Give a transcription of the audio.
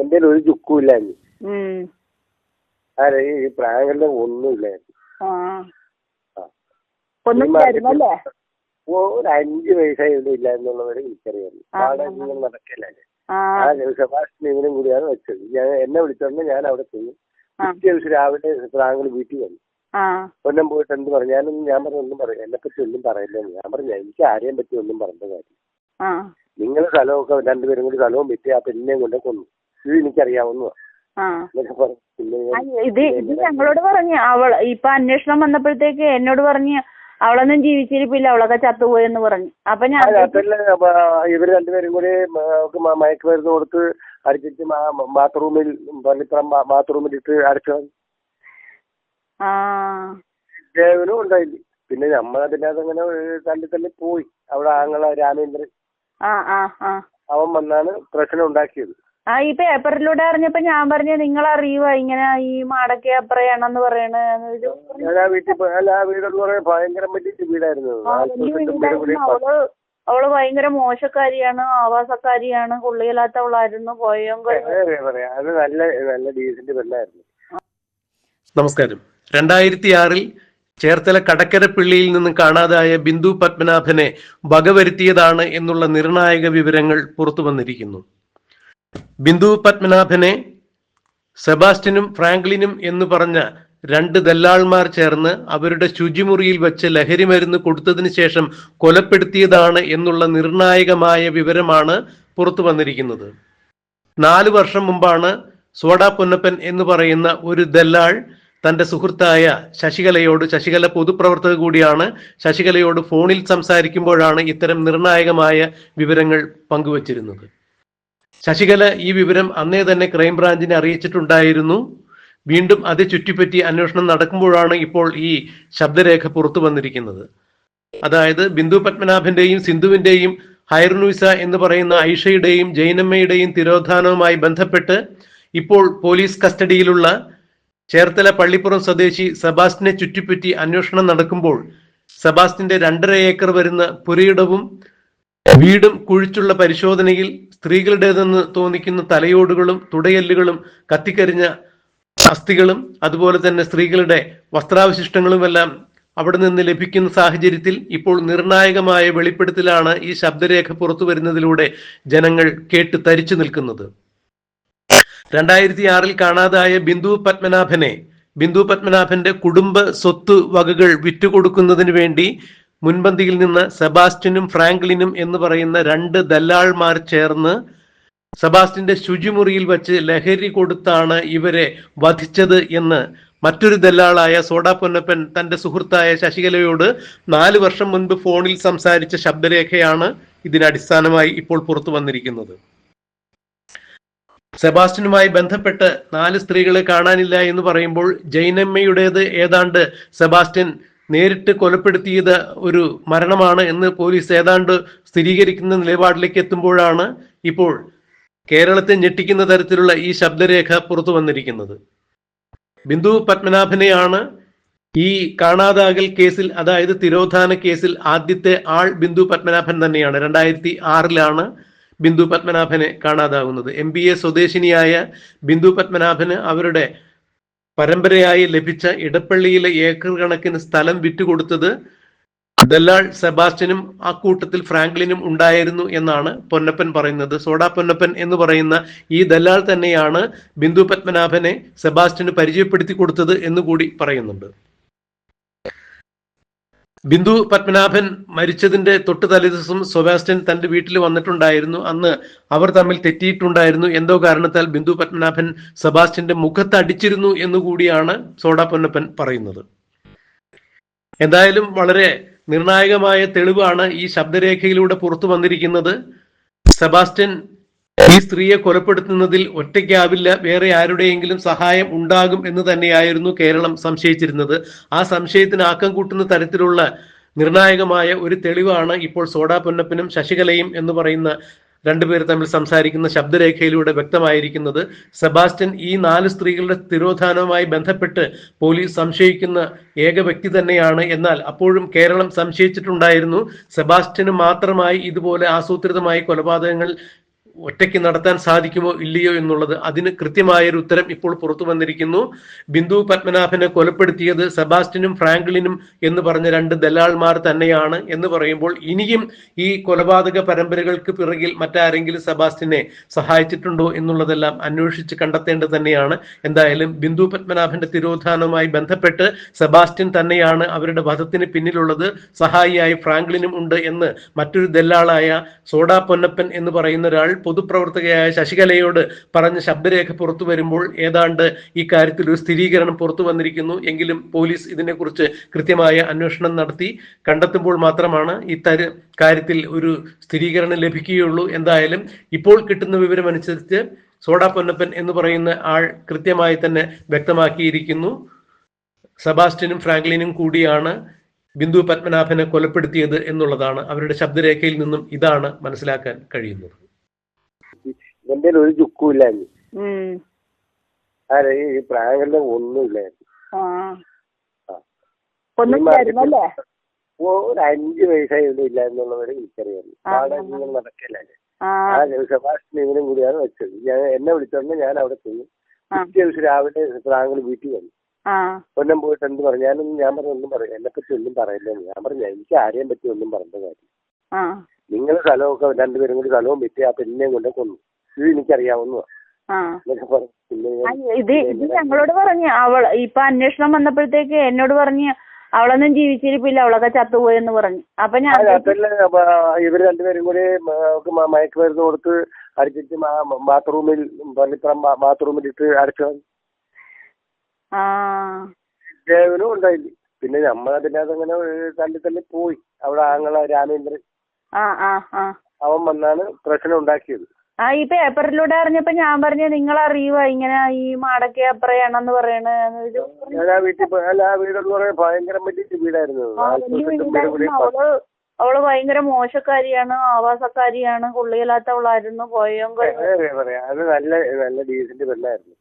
എന്റെ ഒരു ചുക്കും ഇല്ല അല്ലെ ആരെ ഈ പ്രായങ്ങളിൽ ഒന്നുമില്ലായിരുന്നു. ഒന്നും ഒരു അഞ്ച് ഇവിടെ ഇല്ല എന്നുള്ളവരെ എനിക്കറിയാം. ആ, നാളെ ആ, സെബാസ്റ്റ്യൻ ഇവനും കൂടിയാണ് വെച്ചത്. ഞാൻ എന്നെ വിളിച്ചോണ്ട് ഞാൻ അവിടെ ചെയ്യും. പിറ്റേ ദിവസം രാവിലെ താങ്കൾ വീട്ടിൽ വന്നു. ആ. പൊന്നം പോയിട്ട് എന്ത് പറഞ്ഞു? ഞാനൊന്നും ഞാൻ പറഞ്ഞു ഒന്നും പറയില്ല. എന്നെ പറ്റി ഒന്നും പറയില്ല ഞാൻ പറഞ്ഞു എനിക്ക് ആരെയും പറ്റി ഒന്നും പറഞ്ഞ കാര്യം ആ. നിങ്ങൾ സ്ഥലമൊക്കെ രണ്ടുപേരും കൂടി സ്ഥലവും വിറ്റ് ആ പെണ്ണിനെയും കൊണ്ട് കൊന്നു. ഇത് എനിക്കറിയാവുന്നതാ. ആ. എന്നൊക്കെ പറഞ്ഞു പിന്നെ ഞാൻ- ഇത് ഇത് ഞങ്ങളോട് പറഞ്ഞു അവൾ ഇപ്പൊ അന്വേഷണം വന്നപ്പോഴത്തേക്ക് എന്നോട് പറഞ്ഞു അവളൊന്നും ജീവിച്ചിരിപ്പില്ല അവളൊക്കെ ചത്തുപോയെന്ന് പറഞ്ഞു. അപ്പൊ ഞാൻ ഇവർ രണ്ടുപേരും കൂടി മയക്കുമരുന്ന് കൊടുത്ത് അടിച്ചിട്ട് ബാത്റൂമിൽ പള്ളിപ്പുറം ബാത്റൂമിൽ ഇട്ട് അടച്ചു ആ. ദേവനും ഉണ്ടായില്ല. പിന്നെ നമ്മൾ അതിനകത്ത് അങ്ങനെ തള്ളി തള്ളി പോയി. അവിടെ ആങ്ങള രാമേന്ദ്രൻ അവൻ വന്നാണ് പ്രശ്നം ഉണ്ടാക്കിയത്. ആ ഈ പേപ്പറിലൂടെ അറിഞ്ഞപ്പോ ഞാൻ പറഞ്ഞു നിങ്ങൾ ഇങ്ങനെ ഈ മാടക്കെ അപ്പറയാണെന്ന് പറയണ? ഞാൻ ആ വീട്ടിൽ പോയി അല്ല ആ വീടെന്ന് പറയാൻ ഭയങ്കര വലിയ വീടായിരുന്നു. അവൾ അവൾ ഭയങ്കര മോശക്കാരിയാണ് ആവാസക്കാരിയാണ് കൊള്ളിയില്ലാത്തവളായിരുന്നു പോയെങ്കിൽ അത് നല്ല നല്ല ഡീസന്റ് പെണ്ണായിരുന്നു നമസ്കാരം. രണ്ടായിരത്തി ആറിൽ ചേർത്തല കടക്കരപ്പള്ളിയിൽ നിന്ന് കാണാതായ ബിന്ദു പത്മനാഭനെ വകവരുത്തിയതാണ് എന്നുള്ള നിർണായക വിവരങ്ങൾ പുറത്തു വന്നിരിക്കുന്നു. ബിന്ദു പത്മനാഭനെ സെബാസ്റ്റിനും ഫ്രാങ്ക്ലിനും എന്ന് പറഞ്ഞ രണ്ട് ദല്ലാൾമാർ ചേർന്ന് അവരുടെ ശുചിമുറിയിൽ വെച്ച് ലഹരി മരുന്ന് കൊടുത്തതിന് ശേഷം കൊലപ്പെടുത്തിയതാണ് എന്നുള്ള നിർണായകമായ വിവരമാണ് പുറത്തു വന്നിരിക്കുന്നത്. നാല് വർഷം മുമ്പാണ് സോഡ പൊന്നപ്പൻ എന്ന് പറയുന്ന ഒരു ദല്ലാൾ തന്റെ സുഹൃത്തായ ശശികലയോട് ശശികല പൊതുപ്രവർത്തക കൂടിയാണ് ശശികലയോട് ഫോണിൽ സംസാരിക്കുമ്പോഴാണ് ഇത്തരം നിർണായകമായ വിവരങ്ങൾ പങ്കുവച്ചിരുന്നത്. ശശികല ഈ വിവരം അന്നേ തന്നെ ക്രൈംബ്രാഞ്ചിനെ അറിയിച്ചിട്ടുണ്ടായിരുന്നു. വീണ്ടും അത് ചുറ്റിപ്പറ്റി അന്വേഷണം നടക്കുമ്പോഴാണ് ഇപ്പോൾ ഈ ശബ്ദരേഖ പുറത്തു വന്നിരിക്കുന്നത്. അതായത് ബിന്ദു പത്മനാഭന്റെയും സിന്ധുവിന്റെയും ഹൈർനൂസ എന്ന് പറയുന്ന ഐഷയുടെയും ജൈനമ്മയുടെയും തിരോധാനവുമായി ബന്ധപ്പെട്ട് ഇപ്പോൾ പോലീസ് കസ്റ്റഡിയിലുള്ള ചേർത്തല പള്ളിപ്പുറം സ്വദേശി സെബാസ്റ്റിനെ ചുറ്റിപ്പറ്റി അന്വേഷണം നടക്കുമ്പോൾ സെബാസ്റ്റിന്റെ രണ്ടര ഏക്കർ വരുന്ന പുരയിടവും വീടും കുഴിച്ചുള്ള പരിശോധനയിൽ സ്ത്രീകളുടേതെന്ന് തോന്നിക്കുന്ന തലയോടുകളും തുടയല്ലുകളും കത്തിക്കരിഞ്ഞ അസ്ഥികളും അതുപോലെ തന്നെ സ്ത്രീകളുടെ വസ്ത്രാവശിഷ്ടങ്ങളുമെല്ലാം അവിടെ നിന്ന് ലഭിക്കുന്ന സാഹചര്യത്തിൽ ഇപ്പോൾ നിർണായകമായ വെളിപ്പെടുത്തലാണ് ഈ ശബ്ദരേഖ പുറത്തു വരുന്നതിലൂടെ ജനങ്ങൾ കേട്ട് തരിച്ചു നിൽക്കുന്നത്. രണ്ടായിരത്തി ആറിൽ കാണാതായ ബിന്ദു പത്മനാഭനെ ബിന്ദു പത്മനാഭന്റെ കുടുംബ സ്വത്ത് വകകൾ വിറ്റുകൊടുക്കുന്നതിന് വേണ്ടി മുൻപന്തിയിൽ നിന്ന് സെബാസ്റ്റിനും ഫ്രാങ്ക്ലിനും എന്ന് പറയുന്ന രണ്ട് ദല്ലാൾമാർ ചേർന്ന് സെബാസ്റ്റിന്റെ ശുചിമുറിയിൽ വച്ച് ലഹരി കൊടുത്താണ് ഇവരെ വധിച്ചത് എന്ന് മറ്റൊരു ദല്ലാളായ സോഡ പൊന്നപ്പൻ തന്റെ സുഹൃത്തായ ശശികലയോട് നാല് വർഷം മുൻപ് ഫോണിൽ സംസാരിച്ച ശബ്ദരേഖയാണ് ഇതിനടിസ്ഥാനമായി ഇപ്പോൾ പുറത്തു വന്നിരിക്കുന്നത്. സെബാസ്റ്റിനുമായി ബന്ധപ്പെട്ട് നാല് സ്ത്രീകളെ കാണാനില്ല എന്ന് പറയുമ്പോൾ ജൈനമ്മയുടേത് ഏതാണ്ട് സെബാസ്റ്റ്യൻ നേരിട്ട് കൊലപ്പെടുത്തിയത് ഒരു മരണമാണ് എന്ന് പോലീസ് ഏതാണ്ട് സ്ഥിരീകരിക്കുന്ന നിലപാടിലേക്ക് എത്തുമ്പോഴാണ് ഇപ്പോൾ കേരളത്തെ ഞെട്ടിക്കുന്ന തരത്തിലുള്ള ഈ ശബ്ദരേഖ പുറത്തു വന്നിരിക്കുന്നത്. ബിന്ദു പത്മനാഭനെയാണ് ഈ കാണാതാകൽ കേസിൽ അതായത് തിരോധാന കേസിൽ ആദ്യത്തെ ആൾ ബിന്ദു പത്മനാഭൻ തന്നെയാണ്. രണ്ടായിരത്തി ആറിലാണ് ബിന്ദു പത്മനാഭനെ കാണാതാകുന്നത്. എം ബി എ സ്വദേശിനിയായ ബിന്ദു പത്മനാഭന് അവരുടെ പരമ്പരയായി ലഭിച്ച ഇടപ്പള്ളിയിലെ ഏക്കർ കണക്കിന് സ്ഥലം വിറ്റുകൊടുത്തത് ദല്ലാൾ സെബാസ്റ്റ്യനും ആ കൂട്ടത്തിൽ ഫ്രാങ്ക്ലിനും ഉണ്ടായിരുന്നു എന്നാണ് പൊന്നപ്പൻ പറയുന്നത്. സോഡാ പൊന്നപ്പൻ എന്ന് പറയുന്ന ഈ ദല്ലാൾ തന്നെയാണ് ബിന്ദു പത്മനാഭനെ സെബാസ്റ്റ്യന് പരിചയപ്പെടുത്തി കൊടുത്തത് എന്നുകൂടി പറയുന്നുണ്ട്. ബിന്ദു പത്മനാഭൻ മരിച്ചതിന്റെ തൊട്ട് തലേദിവസം സെബാസ്റ്റ്യൻ തന്റെ വീട്ടിൽ വന്നിട്ടുണ്ടായിരുന്നു. അന്ന് അവർ തമ്മിൽ തെറ്റിയിട്ടുണ്ടായിരുന്നു. എന്തോ കാരണത്താൽ ബിന്ദു പത്മനാഭൻ സെബാസ്റ്റ്യന്റെ മുഖത്ത് അടിച്ചിരുന്നു എന്നുകൂടിയാണ് സോഡ പൊന്നപ്പൻ പറയുന്നത്. എന്തായാലും വളരെ നിർണായകമായ തെളിവാണ് ഈ ശബ്ദരേഖയിലൂടെ പുറത്തു വന്നിരിക്കുന്നത്. സെബാസ്റ്റ്യൻ ഈ സ്ത്രീയെ കൊലപ്പെടുത്തുന്നതിൽ ഒറ്റയ്ക്കാവില്ല വേറെ ആരുടെയെങ്കിലും സഹായം ഉണ്ടാകും എന്ന് തന്നെയായിരുന്നു കേരളം സംശയിച്ചിരുന്നത്. ആ സംശയത്തിന് ആക്കം കൂട്ടുന്ന തരത്തിലുള്ള നിർണായകമായ ഒരു തെളിവാണ് ഇപ്പോൾ സോഡാ പൊന്നപ്പനും ശശികലയും എന്ന് പറയുന്ന രണ്ടുപേർ തമ്മിൽ സംസാരിക്കുന്ന ശബ്ദരേഖയിലൂടെ വ്യക്തമായിരിക്കുന്നത്. സെബാസ്റ്റ്യൻ ഈ നാല് സ്ത്രീകളുടെ തിരോധാനവുമായി ബന്ധപ്പെട്ട് പോലീസ് സംശയിക്കുന്ന ഏക വ്യക്തി തന്നെയാണ്. എന്നാൽ അപ്പോഴും കേരളം സംശയിച്ചിട്ടുണ്ടായിരുന്നു. സെബാസ്റ്റ്യന് മാത്രമായി ഇതുപോലെ ആസൂത്രിതമായി കൊലപാതകങ്ങൾ ഒറ്റയ്ക്ക് നടത്താൻ സാധിക്കുമോ ഇല്ലയോ എന്നുള്ളത് അതിന് കൃത്യമായൊരു ഉത്തരം ഇപ്പോൾ പുറത്തു വന്നിരിക്കുന്നു. ബിന്ദു പത്മനാഭനെ കൊലപ്പെടുത്തിയത് സെബാസ്റ്റിനും ഫ്രാങ്ക്ലിനും എന്ന് പറഞ്ഞ രണ്ട് ദലാൾമാർ തന്നെയാണ് എന്ന് പറയുമ്പോൾ ഇനിയും ഈ കൊലപാതക പരമ്പരകൾക്ക് പിറകിൽ മറ്റാരെങ്കിലും സെബാസ്റ്റിനെ സഹായിച്ചിട്ടുണ്ടോ എന്നുള്ളതെല്ലാം അന്വേഷിച്ച് കണ്ടെത്തേണ്ടത് തന്നെയാണ്. എന്തായാലും ബിന്ദു പത്മനാഭന്റെ തിരോധാനവുമായി ബന്ധപ്പെട്ട് സെബാസ്റ്റ്യൻ തന്നെയാണ് അവരുടെ വധത്തിന് പിന്നിലുള്ളത്. സഹായിയായി ഫ്രാങ്ക്ലിനും ഉണ്ട് എന്ന് മറ്റൊരു ദല്ലാളായ സോഡാ പൊന്നപ്പൻ എന്ന് പറയുന്ന ഒരാൾ പൊതുപ്രവർത്തകയായ ശശികലയോട് പറഞ്ഞ ശബ്ദരേഖ പുറത്തു വരുമ്പോൾ ഏതാണ്ട് ഈ കാര്യത്തിൽ ഒരു സ്ഥിരീകരണം പുറത്തു വന്നിരിക്കുന്നു. എങ്കിലും പോലീസ് ഇതിനെക്കുറിച്ച് കൃത്യമായ അന്വേഷണം നടത്തി. കണ്ടെത്തുമ്പോൾ മാത്രമാണ് ഈ തര കാര്യത്തിൽ ഒരു സ്ഥിരീകരണം ലഭിക്കുകയുള്ളൂ. എന്തായാലും ഇപ്പോൾ കിട്ടുന്ന വിവരം അനുസരിച്ച് സോഡാ പൊന്നപ്പൻ എന്ന് പറയുന്ന ആൾ കൃത്യമായി തന്നെ വ്യക്തമാക്കിയിരിക്കുന്നു. സെബാസ്റ്റ്യനും ഫ്രാങ്ക്ലിനും കൂടിയാണ് ബിന്ദു പത്മനാഭനെ കൊലപ്പെടുത്തിയത് എന്നുള്ളതാണ്. അവരുടെ ശബ്ദരേഖയിൽ നിന്നും ഇതാണ് മനസ്സിലാക്കാൻ കഴിയുന്നത്. ഇവന്റെ ഒരു ചുക്കും ഇല്ലായിരുന്നു ഉം. ഈ പ്രായങ്ങളുടെ ഒന്നും ഇല്ലായിരുന്നു ഒരു അഞ്ച് ഇവിടെ ഇല്ല എന്നുള്ളവരെ എനിക്കറിയാം. ആ, അവിടെ ആ, സെബാസ്റ്റ്യൻ ഇവനും കൂടിയാണ് വെച്ചത്. ഞാൻ എന്നെ വിളിച്ചോണ്ട് ഞാൻ അവിടെ പോയി. പിറ്റേ ദിവസം രാവിലെ പ്രാങ്ങൾ വീട്ടിൽ വന്നു. പൊന്നം പോയിട്ട് എന്ത് പറഞ്ഞു? ഞാനൊന്നും ഞാൻ പറഞ്ഞു ഒന്നും പറയാം എന്നെ പറ്റി ഒന്നും പറയില്ലെന്ന് ഞാൻ പറഞ്ഞു എനിക്ക് ആരെയും പറ്റി ഒന്നും പറഞ്ഞ കാര്യം ആ. നിങ്ങൾ സ്ഥലമൊക്കെ രണ്ടുപേരും കൂടി സ്ഥലവും വിറ്റ് ആ പെണ്ണിനെയും കൊണ്ട് കൊന്നു. ഇത് എനിക്കറിയാവുന്ന ആ. എന്നൊക്കെ പറഞ്ഞു പിന്നെ ആ, ഞാൻ- ഇത് ഇത് ഞങ്ങളോട് പറഞ്ഞു അവൾ ഇപ്പൊ അന്വേഷണം വന്നപ്പോഴത്തേക്ക് എന്നോട് പറഞ്ഞ് അവളൊന്നും ജീവിച്ചിരിപ്പില്ല അവളൊക്കെ ചത്തുപോയെന്ന് പറഞ്ഞു. അപ്പൊ ഞാൻ ഇവർ ഇവർ രണ്ടുപേരും കൂടി മയക്കുമരുന്ന് കൊടുത്ത് അടിച്ചിട്ട് ബാത്റൂമിൽ പള്ളിപ്പുറം ബാത്റൂമിൽ ഇട്ട് അടച്ചു. ദേവനും ഉണ്ടായില്ല. പിന്നെ നമ്മളതിന്റെ അതങ്ങനെ തല്ലി തല്ലി പോയി. അവിടെ ആങ്ങള രാമേന്ദ്രൻ അവൻ വന്നാണ് പ്രശ്നം ഉണ്ടാക്കിയത്. ആ ഈ പേപ്പറിലൂടെ അറിഞ്ഞപ്പോ ഞാൻ പറഞ്ഞു നിങ്ങൾ അറിയുക ഇങ്ങനെ ഈ മാടക്കെ അപ്പറയാണെന്ന് പറയണ ഞാൻ ആ വീട്ടിൽ അല്ല ആ വീടെന്ന് പറയാൻ ഭയങ്കര വലിയ വീടായിരുന്നു. അവൾ അവൾ ഭയങ്കര മോശക്കാരിയാണ് ആവാസക്കാരിയാണ് കൊള്ളിയില്ലാത്തവളായിരുന്നു പോയെങ്കിൽ അത് നല്ല നല്ല ഡീസന്റ് പെണ്ണായിരുന്നു